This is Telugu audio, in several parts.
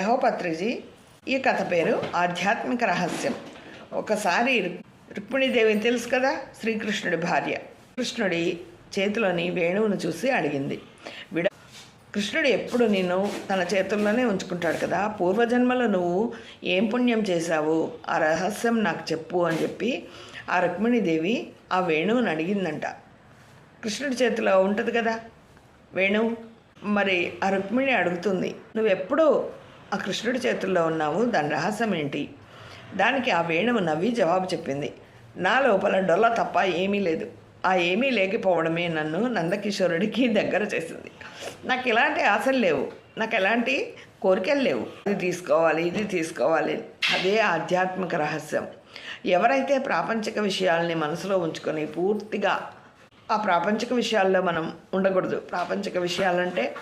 యహోపత్రిజీ ఈ కథ పేరు ఆధ్యాత్మిక రహస్యం. ఒకసారి రుక్మిణీదేవిని తెలుసు కదా? శ్రీకృష్ణుడి భార్య. కృష్ణుడి చేతిలోని వేణువును చూసి అడిగింది. విడ కృష్ణుడు ఎప్పుడు నేను తన చేతుల్లోనే ఉంచుకుంటాడు కదా? పూర్వజన్మలో నువ్వు ఏం పుణ్యం చేశావు? ఆ రహస్యం నాకు చెప్పు అని చెప్పి ఆ రుక్మిణీదేవి ఆ వేణువుని అడిగిందంట. కృష్ణుడి చేతిలో ఉంటుంది కదా వేణువు? మరి ఆ రుక్మిణి అడుగుతుంది. నువ్వు ఆ కృష్ణుడి చేతుల్లో ఉన్నావు దాని రహస్యం ఏంటి? దానికి ఆ వేణువు నవ్వి జవాబు చెప్పింది. నా లోపల డొల్ల తప్ప ఏమీ లేదు. ఆ ఏమీ లేకపోవడమే నన్ను నందకిషోరుడికి దగ్గర చేసింది. నాకు ఎలాంటి ఆశలు లేవు. నాకు ఎలాంటి కోరికలు లేవు. ఇది తీసుకోవాలి ఇది తీసుకోవాలి. అదే ఆధ్యాత్మిక రహస్యం. ఎవరైతే ప్రాపంచిక విషయాల్ని మనసులో ఉంచుకొని పూర్తిగా ఆ ప్రాపంచిక విషయాల్లో మనం ఉండకూడదు. ప్రాపంచిక విషయాలంటే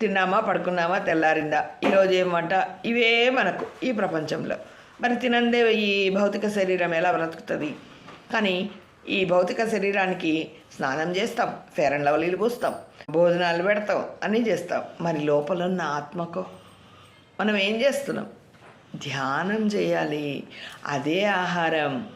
తిన్నామా పడుకున్నామా తెల్లారిందా? ఈరోజు ఏమంట? ఇవే మనకు ఈ ప్రపంచంలో. మరి తినందే ఈ భౌతిక శరీరం ఎలా బ్రతుకుతుంది? కానీ ఈ భౌతిక శరీరానికి స్నానం చేస్తాం ఫేర్ అండ్ లవ్లీలు పూస్తాం భోజనాలు పెడతాం అన్నీ చేస్తాం. మరి లోపల ఉన్న ఆత్మకు మనం ఏం చేస్తున్నాం? ధ్యానం చేయాలి. అదే ఆహారం.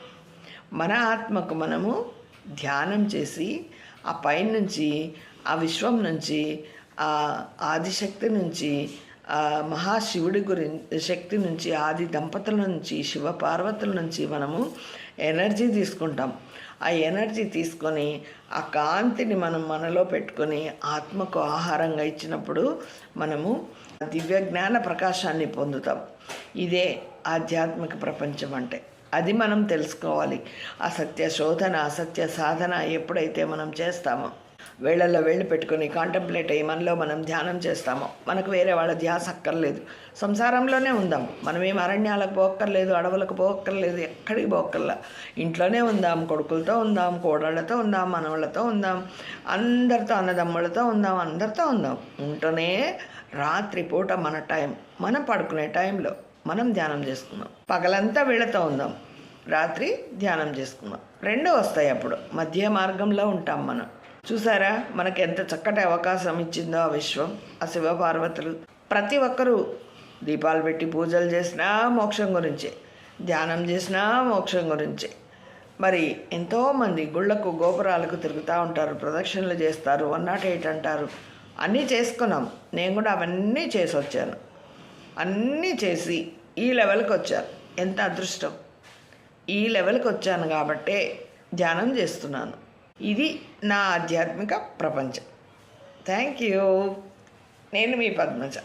మన ఆత్మకు మనము ధ్యానం చేసి ఆ పైనుంచి ఆ విశ్వం నుంచి ఆ ఆదిశక్తి నుంచి ఆ మహాశివుడి గురించి శక్తి నుంచి ఆది దంపతుల నుంచి శివ పార్వతుల నుంచి మనము ఎనర్జీ తీసుకుంటాం. ఆ ఎనర్జీ తీసుకొని ఆ కాంతిని మనం మనలో పెట్టుకొని ఆత్మకు ఆహారంగా ఇచ్చినప్పుడు మనము దివ్య జ్ఞాన ప్రకాశాన్ని పొందుతాం. ఇదే ఆధ్యాత్మిక ప్రపంచం అంటే. అది మనం తెలుసుకోవాలి. అసత్య శోధన అసత్య సాధన ఎప్పుడైతే మనం చేస్తామో. వేళల్లో వేళ్ళు పెట్టుకొని కాంటంప్లేట్ అయ్యి మనలో మనం ధ్యానం చేస్తాము. మనకు వేరే వాళ్ళ ధ్యాస అక్కర్లేదు. సంసారంలోనే ఉందాం. మనం ఏం అరణ్యాలకు పోక్కర్లేదు అడవులకు పోక్కర్లేదు ఎక్కడికి పోక్కర్లా. ఇంట్లోనే ఉందాం కొడుకులతో ఉందాం కోడళ్ళతో ఉందాం మనవాళ్ళతో ఉందాం అందరితో అన్నదమ్ములతో ఉందాం అందరితో ఉందాం. ఉంటూనే రాత్రిపూట మన టైం మనం పడుకునే టైంలో మనం ధ్యానం చేసుకుందాం. పగలంతా వీళ్ళతో ఉందాం. రాత్రి ధ్యానం చేసుకుందాం. రెండు వస్తాయి అప్పుడు. మధ్య మార్గంలో ఉంటాం మనం. చూసారా? మనకి ఎంత చక్కటి అవకాశం ఇచ్చిందో ఆ విశ్వం ఆ శివపార్వతులు. ప్రతి ఒక్కరూ దీపాలు పెట్టి పూజలు చేసినా మోక్షం గురించే. ధ్యానం చేసినా మోక్షం గురించే. మరి ఎంతోమంది గుళ్ళకు గోపురాలకు తిరుగుతూ ఉంటారు ప్రదక్షిణలు చేస్తారు వన్ నాట్ ఎయిట్ అంటారు అన్నీ చేసుకున్నాం. నేను కూడా అవన్నీ చేసి వచ్చాను అన్నీ చేసి ఈ లెవెల్కి వచ్చాను. ఎంత అదృష్టం. ఈ లెవెల్కి వచ్చాను కాబట్టే ధ్యానం చేస్తున్నాను. ఇది నా ఆధ్యాత్మిక ప్రపంచం. థ్యాంక్ యూ నేను మీ పద్మజ.